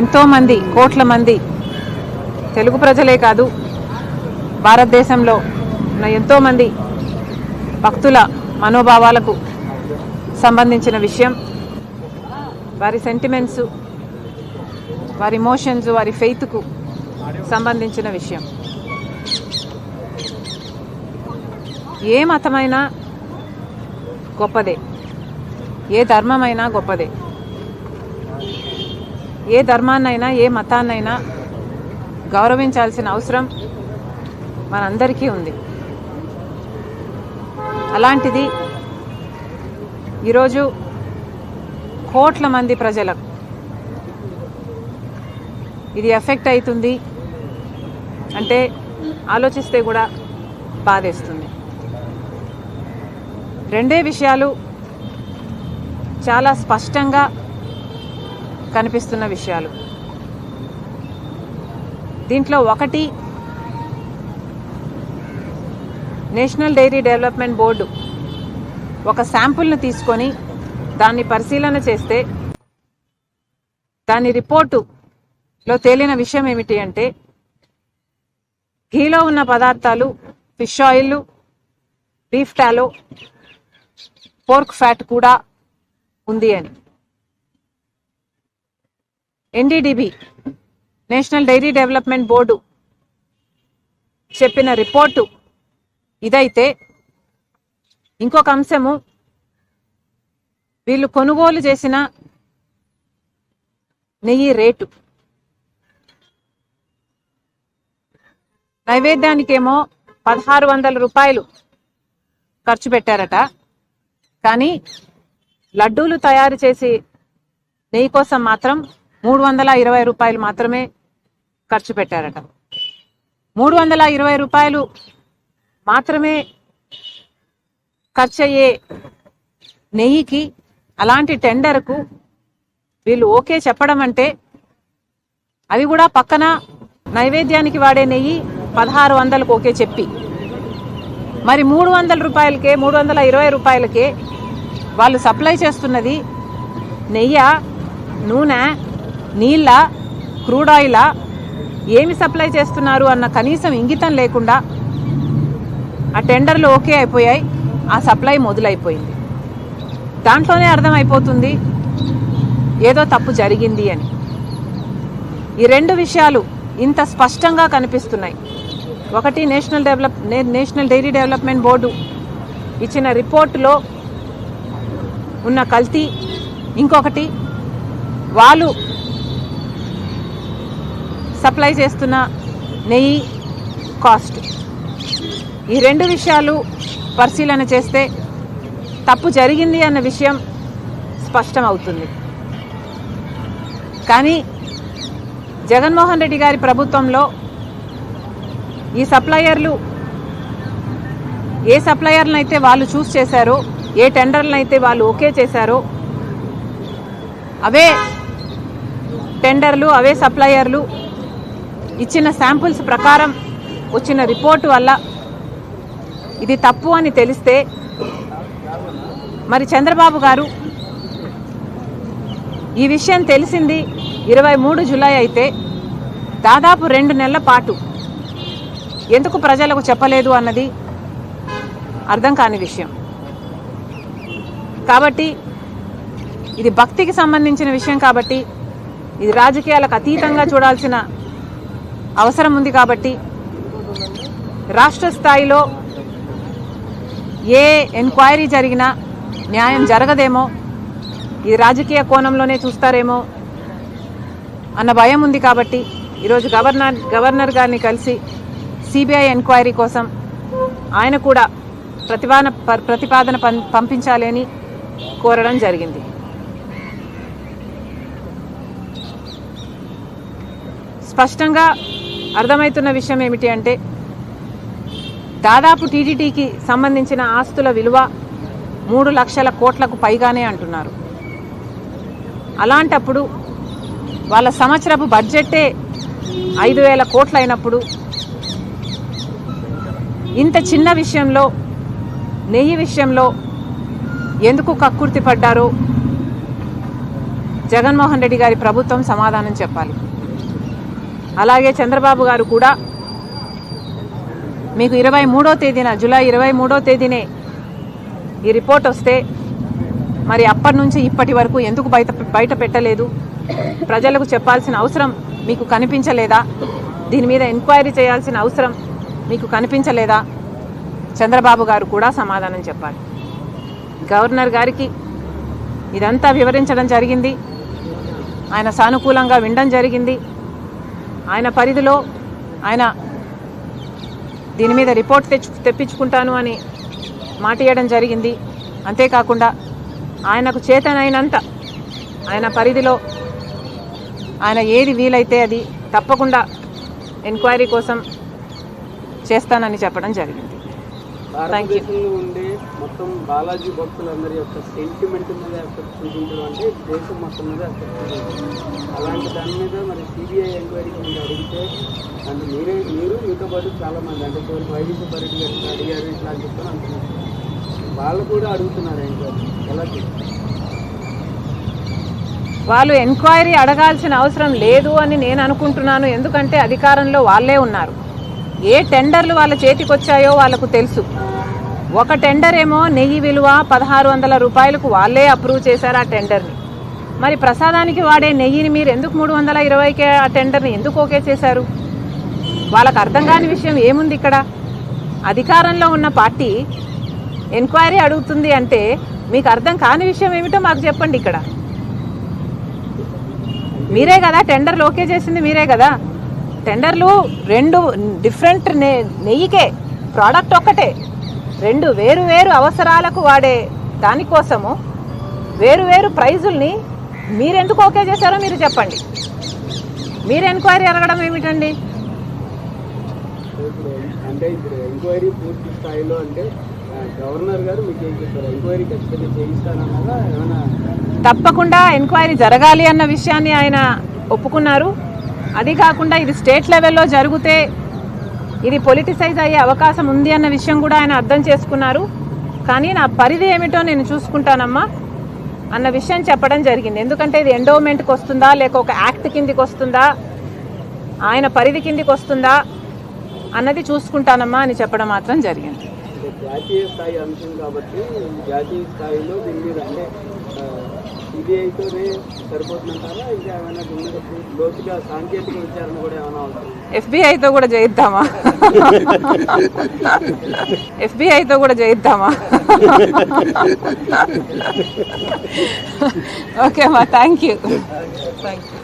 ఎంతోమంది కోట్ల మంది తెలుగు ప్రజలే కాదు భారతదేశంలో ఉన్న ఎంతోమంది భక్తుల మనోభావాలకు సంబంధించిన విషయం. వారి సెంటిమెంట్స్ వారి ఇమోషన్స్ వారి ఫెయిత్కు సంబంధించిన విషయం. ఏ మతమైనా గొప్పదే. ఏ ధర్మమైనా గొప్పదే. ఏ ధర్మాన్నైనా ఏ మతాన్నైనా గౌరవించాల్సిన అవసరం మనందరికీ ఉంది. అలాంటిది ఈరోజు కోట్ల మంది ప్రజలకు ఇది ఎఫెక్ట్ అవుతుంది అంటే ఆలోచిస్తే కూడా బాధేస్తుంది. రెండే విషయాలు చాలా స్పష్టంగా కనిపిస్తున్న విషయాలు. దీంట్లో ఒకటి నేషనల్ డైరీ డెవలప్మెంట్ బోర్డు ఒక శాంపుల్ను తీసుకొని దాన్ని పరిశీలన చేస్తే దాని రిపోర్టులో తేలిన విషయం ఏమిటి అంటే ఘీలో ఉన్న పదార్థాలు fish oil beef tallow pork fat కూడా ఉంది అని. NDDB national dairy development board చెప్పిన రిపోర్టు ఇదైతే ఇంకొక అంశము. వీళ్ళు కొనుగోలు చేసిన నెయ్యి రేటు. నైవేద్యానికేమో పదహారు వందల రూపాయలు ఖర్చు పెట్టారట. కానీ లడ్డూలు తయారు చేసి నెయ్యి కోసం మాత్రం మూడు వందల ఇరవై రూపాయలు మాత్రమే ఖర్చు పెట్టారట. మూడు వందల ఇరవై రూపాయలు మాత్రమే ఖర్చు అయ్యే నెయ్యికి అలాంటి టెండర్కు వీళ్ళు ఓకే చెప్పడం అంటే అవి కూడా పక్కన నైవేద్యానికి వాడే నెయ్యి పదహారు వందలకు ఓకే చెప్పి. మరి మూడు వందల రూపాయలకే మూడు వందల ఇరవై రూపాయలకే వాళ్ళు సప్లై చేస్తున్నది నెయ్య నూనె నీళ్ళ క్రూడ్ ఆయిలా ఏమి సప్లై చేస్తున్నారు అన్న కనీసం ఇంగితం లేకుండా ఆ టెండర్లు ఓకే అయిపోయాయి ఆ సప్లై మొదలైపోయింది. దాంట్లోనే అర్థమైపోతుంది ఏదో తప్పు జరిగింది అని. ఈ రెండు విషయాలు ఇంత స్పష్టంగా కనిపిస్తున్నాయి. ఒకటి నేషనల్ డెవలప్ నే- నేషనల్ డైరీ డెవలప్మెంట్ బోర్డు ఇచ్చిన రిపోర్టులో ఉన్న కల్తీ. ఇంకొకటి వాళ్ళు సప్లై చేస్తున్న నెయ్యి కాస్ట్. ఈ రెండు విషయాలు పరిశీలన చేస్తే తప్పు జరిగింది అన్న విషయం స్పష్టం అవుతుంది కానీ జగన్మోహన్ రెడ్డి గారి ప్రభుత్వంలో ఈ సప్లయర్లు ఏ సప్లయర్లను అయితే వాళ్ళు చూస్ చేశారో ఏ టెండర్లను అయితే వాళ్ళు ఓకే చేశారో అవే టెండర్లు అవే సప్లయర్లు ఇచ్చిన శాంపుల్స్ ప్రకారం వచ్చిన రిపోర్టు వల్ల ఇది తప్పు అని తెలిస్తే మరి చంద్రబాబు గారు ఈ విషయం తెలిసింది ఇరవై మూడు జులై అయితే దాదాపు రెండు నెలల పాటు. ఎందుకు ప్రజలకు చెప్పలేదు అన్నది అర్థం కాని విషయం. కాబట్టి ఇది భక్తికి సంబంధించిన విషయం కాబట్టి ఇది రాజకీయాలకు అతీతంగా చూడాల్సిన అవసరం ఉంది కాబట్టి రాష్ట్ర స్థాయిలో ఏ ఎంక్వైరీ జరిగినా న్యాయం జరగదేమో ఇది రాజకీయ కోణంలోనే చూస్తారేమో అన్న భయం ఉంది కాబట్టి ఈరోజు గవర్నర్ గవర్నర్ గారిని కలిసి సిబిఐ ఎంక్వైరీ కోసం ఆయన కూడా ప్రతిపాదన ప- ప్రతిపాదన పం- కోరడం జరిగింది. స్పష్టంగా అర్థమవుతున్న విషయం ఏమిటి అంటే దాదాపు టీడీటీకి సంబంధించిన ఆస్తుల విలువ మూడు లక్షల కోట్లకు పైగానే అంటున్నారు. అలాంటప్పుడు వాళ్ళ సంవత్సరపు బడ్జెట్టే ఐదు వేల కోట్లు అయినప్పుడు ఇంత చిన్న విషయంలో నెయ్యి విషయంలో ఎందుకు కక్కుర్తి పడ్డారో జగన్మోహన్ రెడ్డి గారి ప్రభుత్వం సమాధానం చెప్పాలి. అలాగే చంద్రబాబు గారు కూడా మీకు ఇరవై మూడో తేదీన జూలై ఇరవై మూడో తేదీనే ఈ రిపోర్ట్ వస్తే మరి అప్పటి నుంచి ఇప్పటి వరకు ఎందుకు బయట బయట పెట్టలేదు? ప్రజలకు చెప్పాల్సిన అవసరం మీకు కనిపించలేదా? దీని మీద ఎంక్వైరీ చేయాల్సిన అవసరం మీకు కనిపించలేదా? చంద్రబాబు గారు కూడా సమాధానం చెప్పాలి. గవర్నర్ గారికి ఇదంతా వివరించడం జరిగింది. ఆయన సానుకూలంగా వినడం జరిగింది. ఆయన పరిధిలో ఆయన దీని మీద రిపోర్ట్ తెచ్చు తెప్పించుకుంటాను అని మాట ఇవ్వడం జరిగింది. అంతేకాకుండా ఆయనకు చేతనైనంత ఆయన పరిధిలో ఆయన ఏది వీలైతే అది తప్పకుండా ఎంక్వైరీ కోసం చేస్తానని చెప్పడం జరిగింది. భారతదేశంలో ఉండే మొత్తం బాలాజీ భక్తులందరి యొక్క సెంటిమెంట్ మీద ఎఫెక్ట్ చూపించడం అంటే దేశం మొత్తం మీద ఎఫెక్ట్ చూపించడం. అలాంటి దాని మీద మరి సిబిఐ ఎంక్వైరీకి మీరు అడిగితే అంటే మీరే మీరు మీతో పాటు చాలా మంది అంటే చివరికి వైద్య పరిధి గారు అడిగారు ఇట్లా అని చెప్పని అంటున్నారు వాళ్ళు కూడా అడుగుతున్నారు ఎంక్వైరీ. ఎలా వాళ్ళు ఎంక్వైరీ అడగాల్సిన అవసరం లేదు అని నేను అనుకుంటున్నాను ఎందుకంటే అధికారంలో వాళ్ళే ఉన్నారు. ఏ టెండర్లు వాళ్ళ చేతికి వచ్చాయో వాళ్ళకు తెలుసు. ఒక టెండర్ ఏమో నెయ్యి విలువ పదహారు వందల రూపాయలకు వాళ్ళే అప్రూవ్ చేశారు ఆ టెండర్ని. మరి ప్రసాదానికి వాడే నెయ్యిని మీరు ఎందుకు మూడు వందల ఇరవైకే ఆ టెండర్ని ఎందుకు ఓకే చేశారు? వాళ్ళకు అర్థం కాని విషయం ఏముంది ఇక్కడ? అధికారంలో ఉన్న పార్టీ ఎంక్వైరీ అడుగుతుంది అంటే మీకు అర్థం కాని విషయం ఏమిటో మాకు చెప్పండి ఇక్కడ. మీరే కదా టెండర్లు ఓకే చేసింది మీరే కదా? టెండర్లు రెండు డిఫరెంట్ నె నెయ్యికే ప్రోడక్ట్ ఒక్కటే. రెండు వేరు వేరు అవసరాలకు వాడే దానికోసము వేరు వేరు ప్రైజుల్ని మీరెందుకు ఓకే చేశారో మీరు చెప్పండి. మీరు ఎంక్వైరీ అడగడం ఏమిటండి? ఇప్పుడు అంటే ఇప్పుడు ఎంక్వైరీ పూర్తి స్థాయిలో అంటే ఆ, గవర్నర్ గారు మీకు ఏం చెప్పారు? ఎంక్వైరీ ఖచ్చితంగా చేయిస్తానన్నారా? ఏమైనా తప్పకుండా ఎంక్వైరీ జరగాలి అన్న విషయాన్ని ఆయన ఒప్పుకున్నారు. అది కాకుండా ఇది స్టేట్ లెవెల్లో జరిగితే ఇది పొలిటిసైజ్ అయ్యే అవకాశం ఉంది అన్న విషయం కూడా ఆయన అర్థం చేసుకున్నారు. కానీ నా పరిధి ఏమిటో నేను చూసుకుంటానమ్మా అన్న విషయం చెప్పడం జరిగింది. ఎందుకంటే ఇది ఎండోమెంట్కి వస్తుందా లేక ఒక యాక్ట్ కిందికి వస్తుందా ఆయన పరిధి కిందికి వస్తుందా అన్నది చూసుకుంటానమ్మా అని చెప్పడం మాత్రం జరిగింది. జాతీయ స్థాయి అంశం కాబట్టి జాతీయ స్థాయిలో దీని మీద అంటే సిబిఐతోనే సరిపోతుందంటారా? ఇంకా ఏమైనా లోతుగా సాంకేతిక విచారణ కూడా ఏమైనా అవసరం ఎఫ్బిఐతో కూడా చేయిద్దామా ఎఫ్బిఐతో కూడా చేయిద్దామా ఓకే అమ్మా థ్యాంక్ యూ. Thank you.